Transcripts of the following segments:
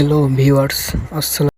Hello viewers আসসালাম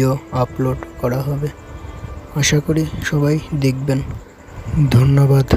video upload করা হবে। আশা করি সবাই দেখবেন। ধন্যবাদ।